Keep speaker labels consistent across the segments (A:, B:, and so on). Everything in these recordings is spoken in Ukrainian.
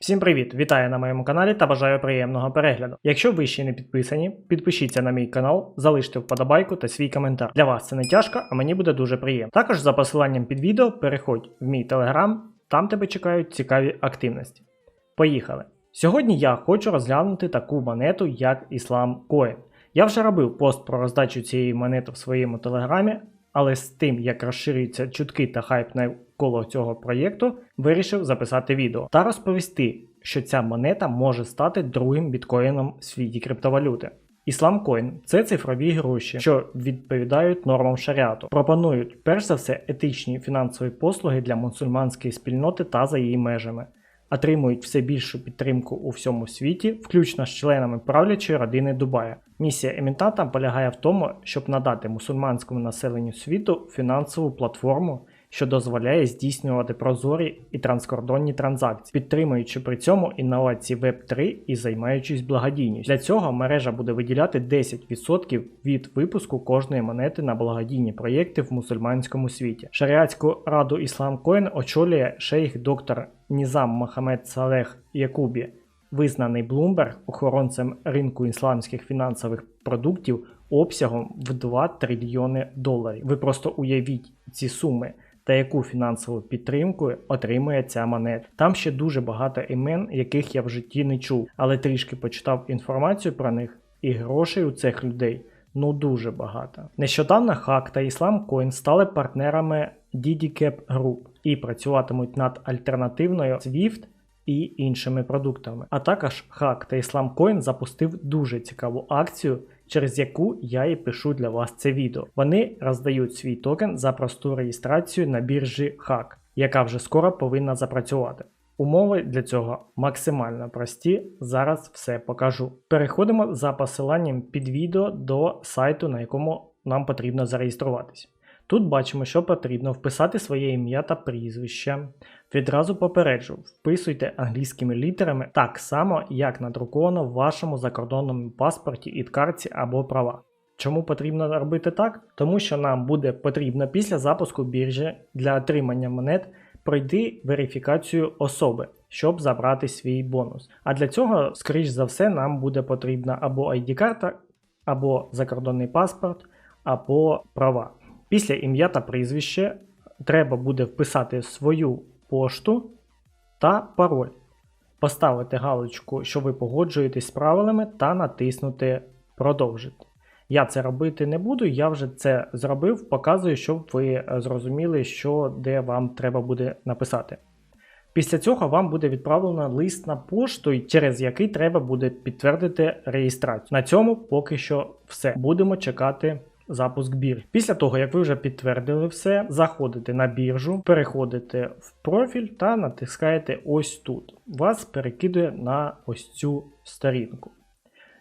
A: Всім привіт! Вітаю на моєму каналі та бажаю приємного перегляду. Якщо ви ще не підписані, підпишіться на мій канал, залиште вподобайку та свій коментар. Для вас це не тяжко, а мені буде дуже приємно. Також за посиланням під відео переходь в мій телеграм, там тебе чекають цікаві активності. Поїхали! Сьогодні я хочу розглянути таку монету, як Іслам Coin. Я вже робив пост про роздачу цієї монети в своєму телеграмі, але з тим, як розширюються чутки та хайп навколо цього проєкту, вирішив записати відео та розповісти, що ця монета може стати другим біткоїном в світі криптовалюти. Ісламкоін це цифрові гроші, що відповідають нормам шаріату. Пропонують перш за все етичні фінансові послуги для мусульманської спільноти та за її межами. Отримують все більшу підтримку у всьому світі, включно з членами правлячої родини Дубая. Місія емітанта полягає в тому, щоб надати мусульманському населенню світу фінансову платформу, що дозволяє здійснювати прозорі і транскордонні транзакції, підтримуючи при цьому інновації Web3 і займаючись благодійністю. Для цього мережа буде виділяти 10% від випуску кожної монети на благодійні проєкти в мусульманському світі. Шаріатську раду Ісламкоін очолює шейх доктор Нізам Мохамед Салех Якубі, визнаний Bloomberg охоронцем ринку ісламських фінансових продуктів обсягом в 2 трильйони доларів. Ви просто уявіть ці суми. Та яку фінансову підтримку отримує ця монета. Там ще дуже багато імен, яких я в житті не чув, але трішки почитав інформацію про них, і грошей у цих людей ну дуже багато. Нещодавно Хак та Islam стали партнерами DidiCap Group і працюватимуть над альтернативною SWIFT і іншими продуктами. А також Хак та Islam запустив дуже цікаву акцію через яку я і пишу для вас це відео. Вони роздають свій токен за просту реєстрацію на біржі HAC, яка вже скоро повинна запрацювати. Умови для цього максимально прості. Зараз все покажу. Переходимо за посиланням під відео до сайту, на якому нам потрібно зареєструватись. Тут бачимо, що потрібно вписати своє ім'я та прізвище. Відразу попереджу, вписуйте англійськими літерами так само, як надруковано в вашому закордонному паспорті і картці або права. Чому потрібно робити так? Тому що нам буде потрібно після запуску біржі для отримання монет пройти верифікацію особи, щоб забрати свій бонус. А для цього, скоріш за все, нам буде потрібна або ID-карта, або закордонний паспорт, або права. Після ім'я та прізвище треба буде вписати свою пошту та пароль. Поставити галочку, що ви погоджуєтесь з правилами, та натиснути Продовжити. Я це робити не буду, я вже це зробив, показую, щоб ви зрозуміли, що де вам треба буде написати. Після цього вам буде відправлено лист на пошту, через який треба буде підтвердити реєстрацію. На цьому поки що все. Будемо чекати запуск біржі. Після того, як ви вже підтвердили все, заходите на біржу, переходите в профіль та натискаєте ось тут. Вас перекидує на ось цю сторінку.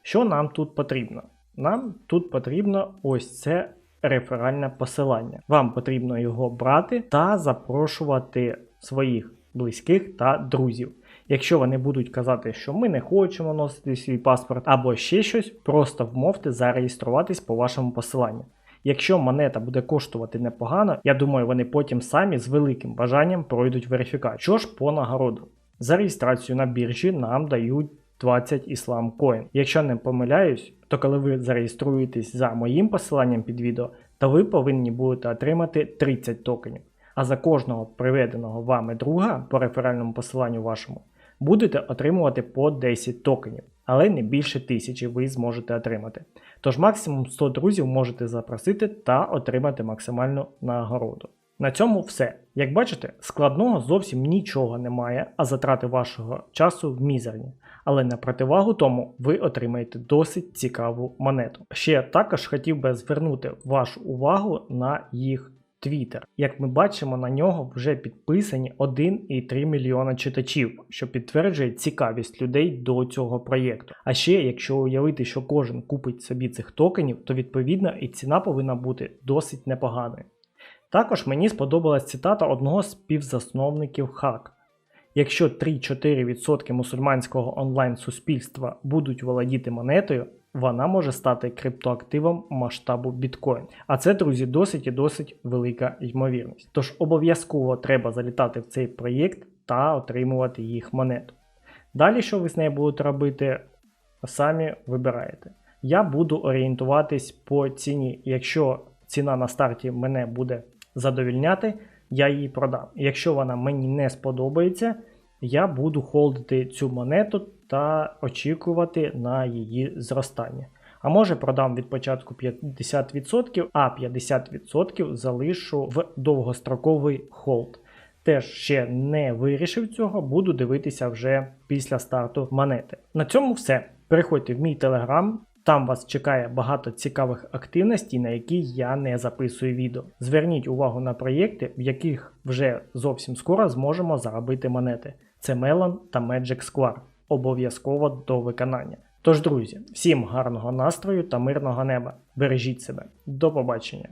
A: Що нам тут потрібно? Нам тут потрібно ось це реферальне посилання. Вам потрібно його брати та запрошувати своїх близьких та друзів. Якщо вони будуть казати, що ми не хочемо носити свій паспорт або ще щось, просто вмовте зареєструватись по вашому посиланню. Якщо монета буде коштувати непогано, я думаю, вони потім самі з великим бажанням пройдуть верифікацію. Що ж по нагороду? За реєстрацію на біржі нам дають 20 Islam Coin. Якщо не помиляюсь, то коли ви зареєструєтесь за моїм посиланням під відео, то ви повинні будете отримати 30 токенів. А за кожного приведеного вами друга по реферальному посиланню вашому будете отримувати по 10 токенів, але не більше тисячі ви зможете отримати. Тож максимум 100 друзів можете запросити та отримати максимальну нагороду. На цьому все. Як бачите, складного зовсім нічого немає, а затрати вашого часу мізерні. Але на противагу тому ви отримаєте досить цікаву монету. Ще також хотів би звернути вашу увагу на їх Twitter. Як ми бачимо, на нього вже підписані 1,3 мільйона читачів, що підтверджує цікавість людей до цього проєкту. А ще, якщо уявити, що кожен купить собі цих токенів, то відповідно і ціна повинна бути досить непоганою. Також мені сподобалась цитата одного з співзасновників ХАК. Якщо 3-4% мусульманського онлайн-суспільства будуть володіти монетою, вона може стати криптоактивом масштабу біткоін. А це, друзі, досить і досить велика ймовірність. Тож обов'язково треба залітати в цей проєкт та отримувати їх монету. Далі, що ви з нею будете робити, самі вибираєте. Я буду орієнтуватись по ціні. Якщо ціна на старті мене буде задовільняти, я її продам. Якщо вона мені не сподобається, я буду холдити цю монету та очікувати на її зростання. А може продам від початку 50%, а 50% залишу в довгостроковий холд. Теж ще не вирішив цього, буду дивитися вже після старту монети. На цьому все. Переходьте в мій телеграм. Там вас чекає багато цікавих активностей, на які я не записую відео. Зверніть увагу на проєкти, в яких вже зовсім скоро зможемо заробити монети. Це Melon та Magic Square. Обов'язково до виконання. Тож, друзі, всім гарного настрою та мирного неба. Бережіть себе. До побачення!